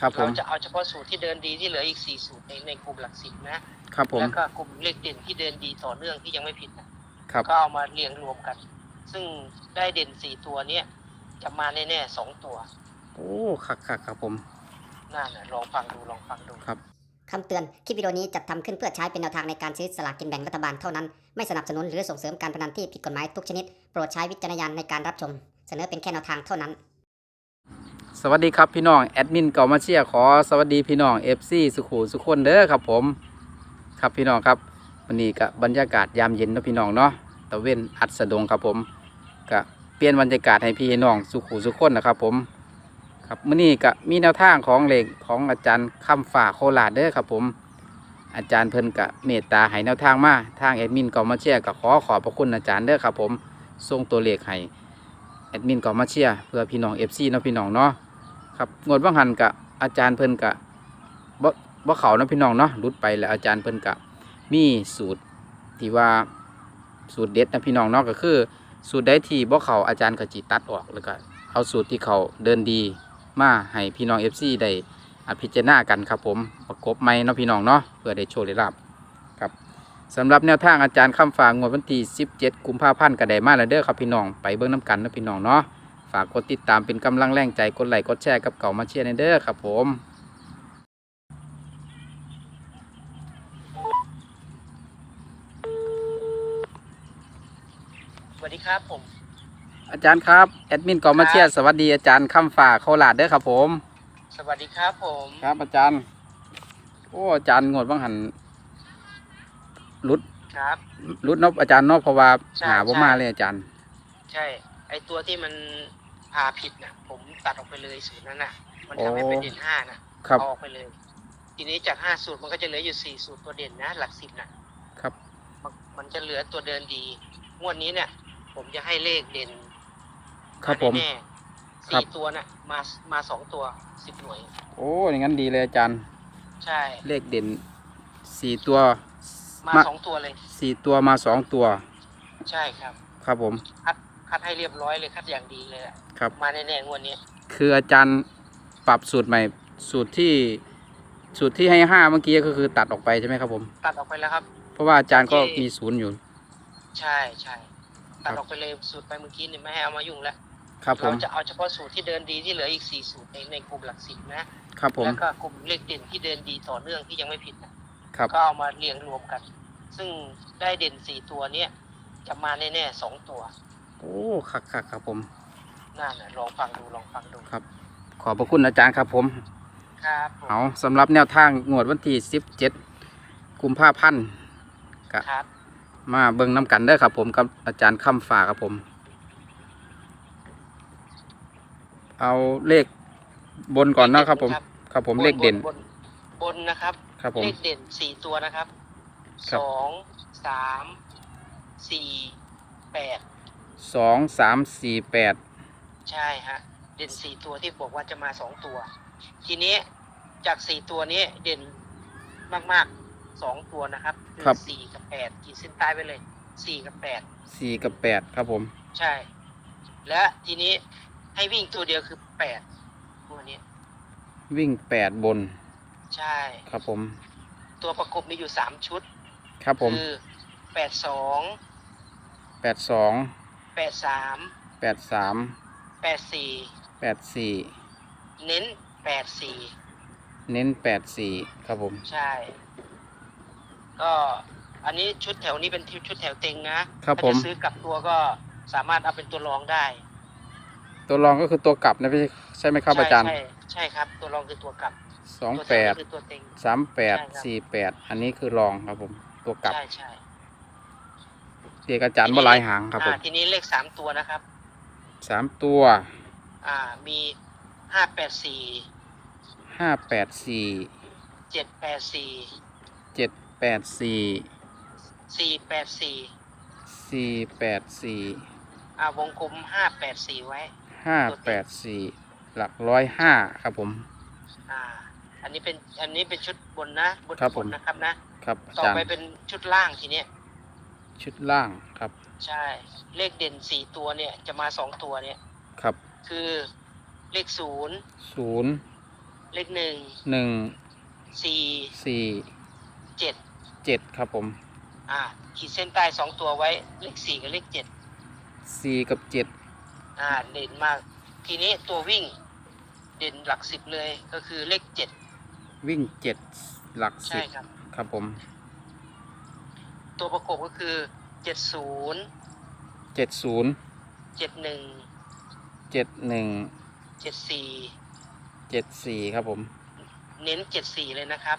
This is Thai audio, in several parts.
ครับผเรามจะเอาเฉพาะสูตรที่เดินดีที่เหลืออีกสี่สูตรในในกลุ่มหลักสิบนะครับผมแล้วก็กลุ่มเลขเด่นที่เดินดีต่อเนื่องที่ยังไม่ผิดนะครับก็เอามาเรียงรวมกัน ซึ่งได้เด่นสี่ตัวเนี้ยจะมาแน่ๆสองตัวโอ้คักคักครับผมนั่นน่ะลองฟังดูลองฟังดู ครับ คำเตือน คลิปวิดีโอนี้จัดทำขึ้นเพื่อใช้เป็นแนวทางในการซื้อสลากกินแบ่งรัฐบาลเท่านั้น ไม่สนับสนุนหรือส่งเสริมการพนันที่ผิดกฎหมายทุกชนิด โปรดใช้วิจารณญาณในการรับชม เสนอเป็นแค่แนวทางเท่านั้น สวัสดีครับพี่น้องแอดมินเก่ามาเชียขอสวัสดีพี่น้อง FC สุขุสุขคนเด้อครับผมครับพี่น้องครับวันนี้ก็บบรรยากาศยามเย็นนะพี่น้องเนาะตะเว้นอัดสะดงครับผมก็เปลี่ยนบรรยากาศให้พี่น้องสุขุสุขคนนะครับผมครับมื้อนี้ก็มีแนวทางของเหลขของอาจารย์คำฝ่าโคราชเด้อครับผมอาจารย์เพิ่นกะเมตตาให้แนวทางมาทางแอดมินเก่ามาเชียร์ก็ขอขอบพระคุณอาจารย์เด้อครับผมส่งตัวเลขให้ แอดมินก่ามาเชียร์เพื่อพี่น้อง FC เนาะพี่น้องเนาะครับงวดว่างหันกะอาจารย์เพิ่นกะบ่บ่เขาเนาะพี่น้องเนาะหลุดไปแล้วอาจารย์เพิ่นกะมีสูตรที่ว่าสูตรเด็ดนะพี่น้องเนาะก็คือ สูตรใดที่บ่เขาอาจารย์ก็จิตัดออกแล้วก็เอาสูตรที่เขาเดินดีมาให้พี่น้อง FC ได้อภิจารณากันครับผมประกบไม่เนาะพี่น้องเนาะเพื่อได้โชว์ได้รับครับ สำหรับแนวทางอาจารย์คำฝากงวดวันที่ 17 กุมภาพันธ์ก็ได้มาแล้วเด้อครับพี่น้อง ไปเบิ่งน้กันเนาะพี่น้องเนาะ ฝากกดติดตามเป็นกำลังแรงใจ กดไลค์ กดแชร์กับเก่ามาเชียร์ในเด้อครับผม สวัสดีครับผม อาจารย์ครับ แอดมินเก่ามาเชียร์สวัสดีอาจารย์คำฝากโคราชเด้อครับผม สวัสดีครับผม ครับอาจารย์ โอ้อาจารย์งดบ้างหันรุด ครับ รุดเนบอาจารย์เนบเพราะว่าใช่หาบ่ใช่ มาเลยอาจารย์ ใช่ ไอตัวที่มันพาผิดนะผมตัดออกไปเลยสูตรนั้นน่ะมันทำให้โอ้เป็นเด่นห้านะครับ เอาออกไปเลย ทีนี้จากห้าสูตรมันก็จะเหลืออยู่สี่สูตรตัวเด่นนะ หลักสิบนะครับ มันมันจะเหลือตัวเดินดีงวดนี้เนี่ย ผมจะให้เลขเด่นครับผมแน่ๆครับ สี่ตัวน่ะ มามาสองตัวสิบหน่วย โอ้อย่างนั้นดีเลยอาจารย์ ใช่ เลขเด่นสี่ตัว มามา สองตัวเลย สี่ตัวมาสองตัว ใช่ครับ ครับผม คัดคัดให้เรียบร้อยเลยคัดอย่างดีเลยอะครับ มาแน่ๆงวดนี้คืออาจารย์ปรับสูตรใหม่ สูตรที่สูตรที่ให้ห้าเมื่อกี้ก็คือตัดออกไปใช่ไหมครับผม ตัดออกไปแล้วครับ เพราะว่าอาจารย์ก็ที่มีศูนย์อยู่ ใช่ใช่ตัดครับออกไปเลยสูตรไปเมื่อกี้นี่ไม่ให้เอามายุ่งแล้วครับผเราม จะเอาเฉพาะสูตรที่เดินดีที่เหลืออีกสี่สูตรในในกลุ่มหลักสิบนะครับผม แล้วก็กลุ่มเลขเด่นที่เดินดีต่อเนื่องที่ยังไม่ผิดนะครับ ก็เอามาเรียงรวมกัน ซึ่งได้เด่นสี่ตัวเนี้ยจะมาแน่ๆสองตัว โอ้คักคักครับผมนั่นน่ะลองฟังดูลองฟังดูครับ ขอบพระคุณอาจารย์ครับผม ครับผมเอาสำหรับแนวทางงวดวันที่สิบเจ็ดกุมภาพันธ์ก็ครับ มาเบิ่งน้ำกันเด้อครับผมกับอาจารย์คำฝากครับผม เอาเลขบนก่อนเนาะครับผม ครับผมเลขเด่น บนบนนะครับ ครับผม เลขเด่นสี่ตัวนะครับ ครัสบ องสามสี่แปดสองสามสี่แปดใช่ฮะ เด่นสี่ตัวที่บอกว่าจะมาสองตัว ทีนี้จากสี่ตัวนี้เด่นมากๆสองตัวนะครับคือสี่กับแปดขีดเส้นใต้ไปเลยสี่กับแปดสี่กับแปดครับผมใช่ และทีนี้ให้วิ่งตัวเดียวคือแปดตัวนี้ วิ่งแปดบนใช่ ครับผม ตัวประกบมีอยู่สามชุด ครับผมคือแปดสองแปดสองแปดสามแปดสามแปดสี่แปดสี่เน้นแปดสี่เน้นแปดสี่ครับผม ใช่ ก็อันนี้ชุดแถวนี้เป็นชุดแถวเต็งนะครับผม ถ้าจะซื้อกลับตัวก็สามารถเอาเป็นตัวรองได้ตัวรองก็คือตัวกลับนะพี่ใช่ไหมครับใช่อาจารย์ใช่ใช่ครับ ตัวรองคือตัวกลับสองตัวแปแถวดนี่คือตัวเต็ง สามแปดใช่ครับ สี่แปดอันนี้คือรองครับผม ตัวกลับ ใช่ใช่เรียกอาจารย์ว่าลายหางครับผอ่ามทีนี้เลขสามตัวนะครับ สามตัวอ่ามีห้าแปดสี่ห้าแปดสี่เจ็ดแปดสี่เจ็ดแปดสี่สี่แปดสี่สี่แปดสี่อ่าวงกลมห้าแปดสี่ไว้ ห้าแปดสี่หลักร้อยห้าครับผม อ่า อันนี้เป็นอันนี้เป็นชุดบนนะบนครับบผมนนะครับนะ ครับอาต่อจารย์ไปเป็นชุดล่างทีเนี้ยชุดล่างครับ ใช่ เลขเด่นสี่ตัวเนี่ยจะมาสองตัวเนี่ยครับคือเลขศูนย์ศูนย์เลขหนึ่งหนึ่งสี่สี่เจ็ดเจ็ดครับผมอ่าขีดเส้นใต้สองตัวไว้เลขสี่กับเลขเจ็ดสี่กับเจ็ดอ่าเด่นมาก ทีนี้ตัววิ่งเด่นหลักสิบเลยก็คือเลขเจ็ด วิ่งเจ็ดหลักสิใช่บครับ ครับผมตัวประกบก็คือเจ็ดศูนย์เจ็ดศูนย์เจ็ดหนึ่งเจ็ดหนึ่งเจ็ดสี่เจ็ดสี่ครับผม เน้นเจ็ดสี่เลยนะครับ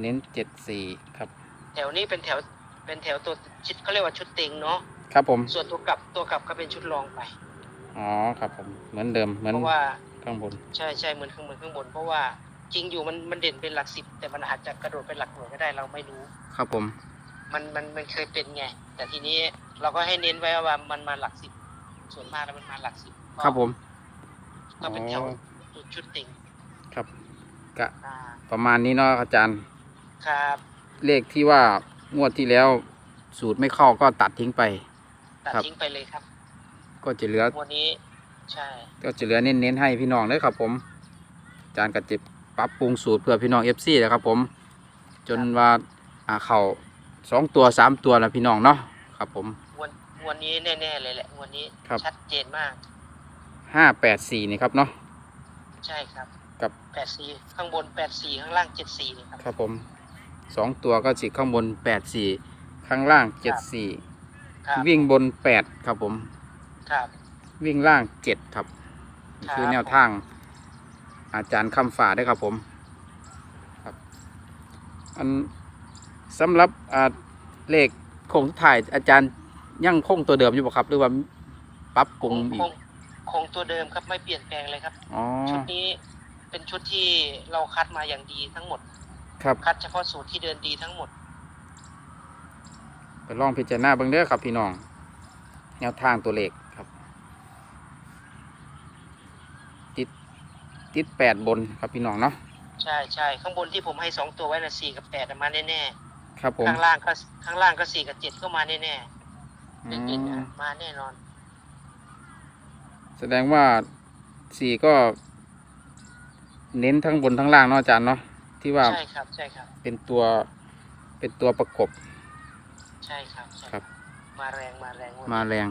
เน้นเจ็ดสี่ครับ แถวนี้เป็นแถวเป็นแถวตัวชุดเขาเรียกว่าชุดเต็งเนาะครับผม ส่วนตัวกลับตัวกลับก็เป็นชุดรองไป อ๋อครับผม เหมือนเดิม เหมือนเพราะว่าข้างบน ใช่ใช่เหมือนข้างบนข้างบน เพราะว่า จริงอยู่มันมันเด่นเป็นหลักสิบแต่มันอาจจะกระโดดเป็นหลักหน่วยก็ได้เราไม่รู้ ครับผม มันมันมันเคยเป็นไง แต่ทีนี้เราก็ให้เน้นไว้ว่ามันมาหลักสิบส่วนมากแล้วมันมาหลักสิบครับผมก็เป็นแถวอ๋อชุดติ่งครับกะอ่าประมาณนี้เนาะอาจารย์ ครับเลขที่ว่างวดที่แล้ว สูตรไม่เข้าก็ตัดทิ้งไป ตัดครับ ทิ้งไปเลยครับก็จะเหลือ วันนี้ใช่ ก็จะเหลือเน้นๆให้พี่น้องเลยครับผม อาจารย์ก็จะ ปรับปรุงสูตรเพื่อพี่น้องเอฟซีนะครับผม จนว่าอ่าเข่าสองตัวสามตัวแล้วพี่น้องเนาะครับผม วันวันนี้แน่ๆเลยแหละวันนี้ครับ ชัดเจนมาก ห้าแปดสี่นี่ครับเนาะ ใช่ครับกับ แปดสี่ข้างบนแปดสี่ข้างล่างเจ็ดสี่นี่ครับ ครับผมสองตัวก็จิข้างบนแปดสี่ข้างล่างเจ็ดสี่ครับวิ่งบนแปดครับผม ครับ วิ่งล่างเจ็ดครับนี่ครับ คือแนวทาง อาจารย์คำฝ่าได้วยครับผมครับอันสำหรับอ่าเลขโคงสุดถ่ายอาจารย์ยังคงตัวเดิมอยู่ป่ะครับ หรือว่าปรับปรุงอีคกงคงตัวเดิมครับไม่เปลี่ยนแปลงเลยครับอ๋อชุดนี้เป็นชุดที่เราคัดมาอย่างดีทั้งหมด ครับคัดเฉพาะสูตรที่เดินดีทั้งหมดไปลองพิจารณาเบิ่งเด้อครับพี่น้องแนวทางตัวเลขครับ ติด ติดแปดบนครับพี่น้องเนาะใช่ใช่ข้างบนที่ผมให้สองตัวไว้นะสี่กับแปดมาแน่ครับผมๆข้างล่างก็ข้างล่างก็สี่กับเจ็ดก็มาแน่ๆอืเด่นๆมนะมาแน่นอน แสดงว่าสี่ก็ เน้นทั้งบนทั้งล่างเนาะอาจารย์เนาะที่ว่าใช่ครับ ใช่ครับ เป็นตัวเป็นตัวประกบ ใช่ครับใช่ครับ มาแรงมาแรงงวดมาแรง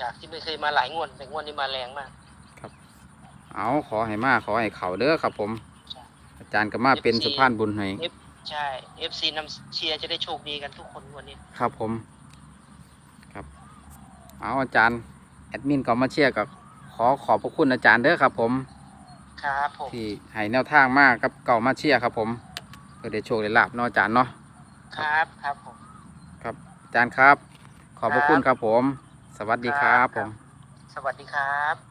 จากที่ไม่เคยมาหลายงวดแต่งวดนี้มาแรงมาก เอาขอให้มาขอให้เขาเด้อครับผมใช่อาจารย์ก็มาเป็น FC สะพานบุญให้ ใช่ FC นำเชียร์จะได้โชคดีกันทุกคนงวันนี้ ครับผม ครับ เอาอาจารย์ แอดมินก็มาเชียร์กับขอขอบพระคุณอาจารย์เด้อครับผม ครับผม ที่ให้แนวทางมากกับเก่ามาเชียร์ครับผมเพื่อได้โชคได้ลาบเนาะอาจารย์เนาะ ครับครับผมครับอาจารย์ครับ ขอบพระคุณครับผม สวัสดีครับคผรับมสวัสดีครับ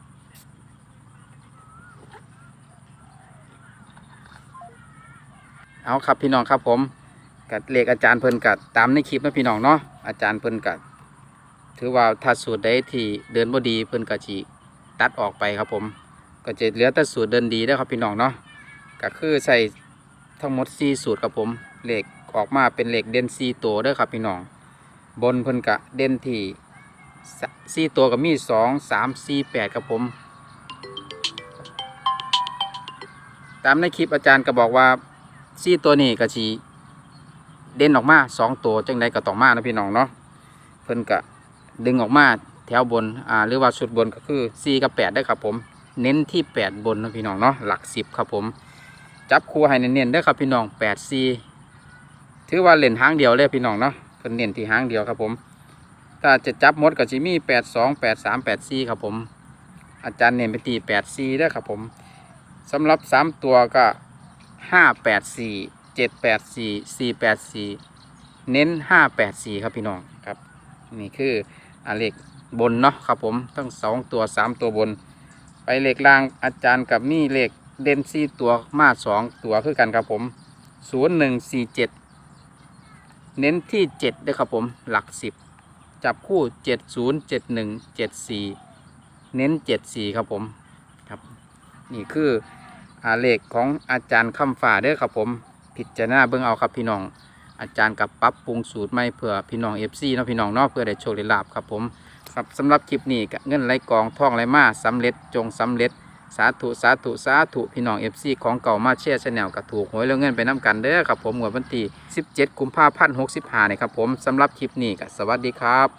เอาครับพี่น้องครับผมกับเลขอาจารย์เพิ่นกัดตามในคลิปนะพี่น้องเนาะอาจารย์เพิ่นกัดถือว่าถ้าสูตรใดที่เดินบ่ดีเพิ่นก็สิตัดออกไปครับผม ก็จะเหลือแต่สูตรเดินดีแล้ครับพี่น้องเนาะก็คือใส่ทั้งหมด4สูตรครับผมเหลขออกมาเป็นเหลขเด่น4ตัวเด้ครับพี่น้อง บนเพิ่นกะเด่นที่สี่ตัวก็มีสองสามสี่แปดครับผม ตามในคลิปอาจารย์ก็บอกว่า สี่ตัวนี้ก็สีเด่นออกมาสองตัวจังใดก็ต้องมานะพี่น้องเนาะเพิ่นกะดึงออกมาแถวบนอ่าหรือว่าชุดบนก็คือสี่กับแปดได้ครับผม เน้นที่แปดบนนะพี่น้องเนาะหลักสิบครับผม จับคู่ให้เน้นๆได้ครับพี่น้องแปดสี่ถือว่าเล่นหางเดียวเลยพี่น้องเนาะเพิ่นเน้นที่หางเดียวครับผมถ้าจะจับมดก็จะมีแปดสองแปดสามแปดสี่ครับผม อาจารย์เน้นไปตีแปดสี่ได้ครับผมสำหรับสามตัวก็ ห้าแปดสี่เจ็ดแปดสี่สี่แปดสี่เน้นห้าแปดสี่ครับพี่น้องครับ นี่คืออเลขบนเนาะครับผมทั้งสองตัวสามตัวบน ไปเลขล่างอาจารย์กับมี่เลขเด่นสี่ตัวมาสองตัวคือกันครับผมศูนย์หนึ่งสี่เจ็ดเน้นที่เจ็ดด้วยครับผมหลักสิบจับคู่เจ็ดศูนย์เจ็ดหนึ่งเจ็ดสี่เน้นเจ็ดสี่ครับผมครับ นี่คือ เลขของอาจารย์คำฝ่าเด้อครับผมพิจารณาเบิ่งเอาครับพี่น้อง อาจารย์กับปรับปรุงสูตรใหม่เพื่อพี่น้องเอฟซีเนาะพี่น้องเนาะเพื่อได้โชคได้ลาบครับผมครับสำหรับคลิปนี้เงินไหลกองท่องไหลมาสำเร็จจงสำเร็จสาธุสาธุสาธุพี่น้อง FC ของเก่ามาเชียร์ชาแนลก็ถูกหวยแล้วเงินไปน้ำกันเด้อครับผมงวดวันที่17 กุมภาพันธ์65นี่ครับผมสำหรับคลิปนี้ก็สวัสดีครับ